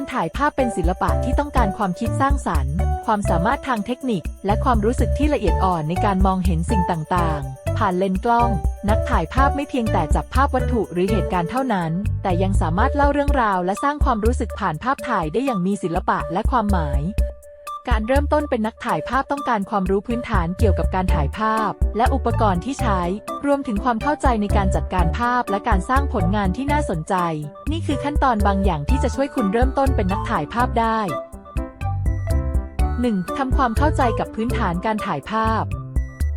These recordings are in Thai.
การถ่ายภาพเป็นศิลปะที่ต้องการความคิดสร้างสรรค์ ความสามารถทางเทคนิค และความรู้สึกที่ละเอียดอ่อนในการมองเห็นสิ่งต่างๆ ผ่านเลนส์กล้อง นักถ่ายภาพไม่เพียงแต่จับภาพวัตถุหรือเหตุการณ์เท่านั้น แต่ยังสามารถเล่าเรื่องราวและสร้างความรู้สึกผ่านภาพถ่ายได้อย่างมีศิลปะและความหมาย การเริ่มต้นเป็นนักถ่ายภาพต้องการความรู้พื้นฐานเกี่ยวกับการถ่ายภาพ และอุปกรณ์ที่ใช้ รวมถึงความเข้าใจในการจัดการภาพและการสร้างผลงานที่น่าสนใจ นี่คือขั้นตอนบางอย่างที่จะช่วยคุณเริ่มต้นเป็นนักถ่ายภาพได้ 1. ทำความเข้าใจกับพื้นฐานการถ่ายภาพ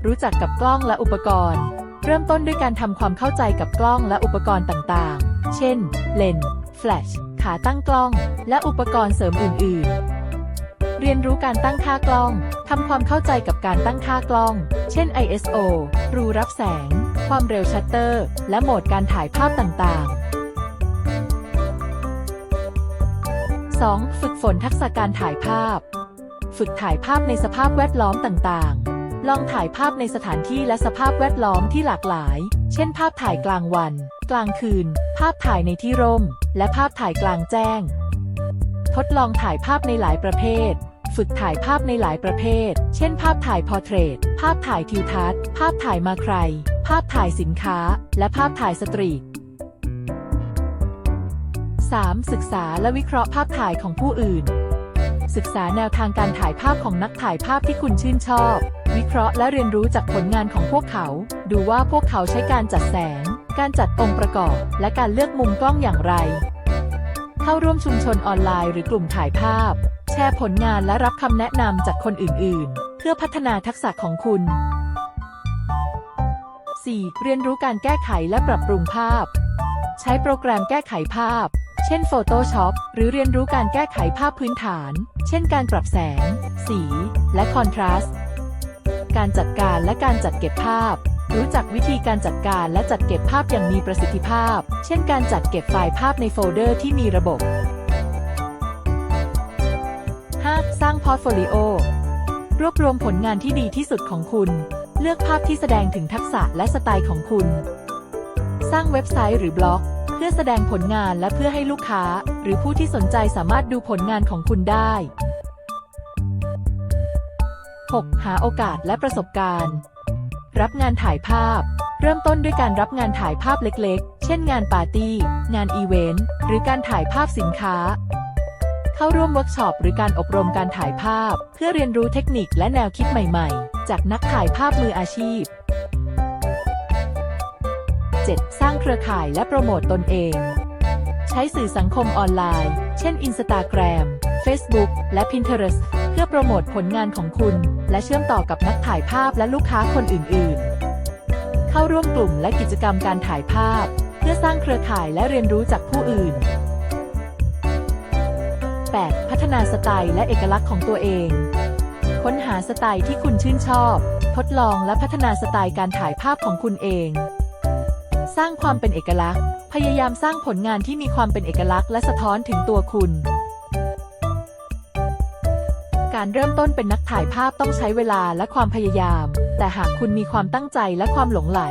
รู้จักกับกล้องและอุปกรณ์ เริ่มต้นด้วยการทำความเข้าใจกับกล้องและอุปกรณ์ต่างๆ เช่น เลนส์ แฟลช ขาตั้งกล้อง และอุปกรณ์เสริมอื่นๆ เรียนรู้การตั้งค่ากล้อง ทำความเข้าใจกับการตั้งค่ากล้อง เช่น ISO รูรับแสง ความเร็วชัตเตอร์ และโหมดการถ่ายภาพต่างๆ 2. ฝึกฝนทักษะการถ่ายภาพ ฝึกถ่ายภาพในสภาพแวดล้อมต่างๆ ลองถ่ายภาพในสถานที่และสภาพแวดล้อมที่หลากหลาย เช่น ภาพถ่ายกลางวัน กลางคืน ภาพถ่ายในที่ร่ม และภาพถ่ายกลางแจ้ง ทดลองถ่ายภาพในหลายประเภท ฝึกถ่ายภาพในหลายประเภท เช่น ภาพถ่ายพอร์เทรต ภาพถ่ายทิวทัศน์ ภาพถ่ายมาใคร ภาพถ่ายสินค้า และภาพถ่ายสตรีท 3. ศึกษาและวิเคราะห์ภาพถ่ายของผู้อื่น ศึกษาแนวทางการถ่ายภาพของนักถ่ายภาพที่คุณชื่นชอบ วิเคราะห์และเรียนรู้จากผลงานของพวกเขา ดูว่าพวกเขาใช้การจัดแสง การจัดองค์ประกอบ และการเลือกมุมกล้องอย่างไร เข้าร่วมชุมชนออนไลน์หรือกลุ่มถ่ายภาพ แชร์ผลงานและรับคำแนะนำจากคนอื่นๆ เพื่อพัฒนาทักษะของคุณ 4. เรียนรู้การแก้ไขและปรับปรุงภาพ ใช้โปรแกรมแก้ไขภาพ เช่น Photoshop หรือเรียนรู้การแก้ไขภาพพื้นฐาน เช่นการปรับแสง สี และคอนทราสต์การจัดการและการจัดเก็บภาพ รู้จักวิธีการจัดการและจัดเก็บภาพอย่างมีประสิทธิภาพ เช่นการจัดเก็บไฟล์ภาพในโฟลเดอร์ที่มีระบบ อร์ตโฟลิโอ รวบรวมผลงานที่ดีที่สุดของคุณ เลือกภาพที่แสดงถึงทักษะและสไตล์ของคุณ สร้างเว็บไซต์หรือบล็อก เพื่อแสดงผลงานและเพื่อให้ลูกค้า หรือผู้ที่สนใจสามารถดูผลงานของคุณได้ 6. หาโอกาสและประสบการณ์ รับงานถ่ายภาพ เริ่มต้นด้วยการรับงานถ่ายภาพเล็กๆ เช่นงานปาร์ตี้ งานอีเวนต์ หรือการถ่ายภาพสินค้า เข้าร่วมเวิร์กช็อปหรือการอบรมการถ่ายภาพ เพื่อเรียนรู้เทคนิคและแนวคิดใหม่ๆ จากนักถ่ายภาพมืออาชีพ 7. สร้างเครือข่ายและโปรโมตตนเอง ใช้สื่อสังคมออนไลน์ เช่น Instagram Facebook และ Pinterest เพื่อโปรโมทผลงานของคุณ และเชื่อมต่อกับนักถ่ายภาพและลูกค้าคนอื่นๆ เข้าร่วมกลุ่มและกิจกรรมการถ่ายภาพ เพื่อสร้างเครือข่ายและเรียนรู้จากผู้อื่น 8. พัฒนาสไตล์และเอกลักษณ์ของตัวเอง ค้นหาสไตล์ที่คุณชื่นชอบ ทดลองและพัฒนาสไตล์การถ่ายภาพของคุณเอง สร้างความเป็นเอกลักษณ์ พยายามสร้างผลงานที่มีความเป็นเอกลักษณ์และสะท้อนถึงตัวคุณ การเริ่มต้นเป็นนักถ่ายภาพต้องใช้เวลาและความพยายาม แต่หากคุณมีความตั้งใจและความหลงไหล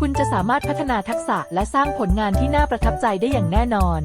คุณจะสามารถพัฒนาทักษะและสร้างผลงานที่น่าประทับใจได้อย่างแน่นอน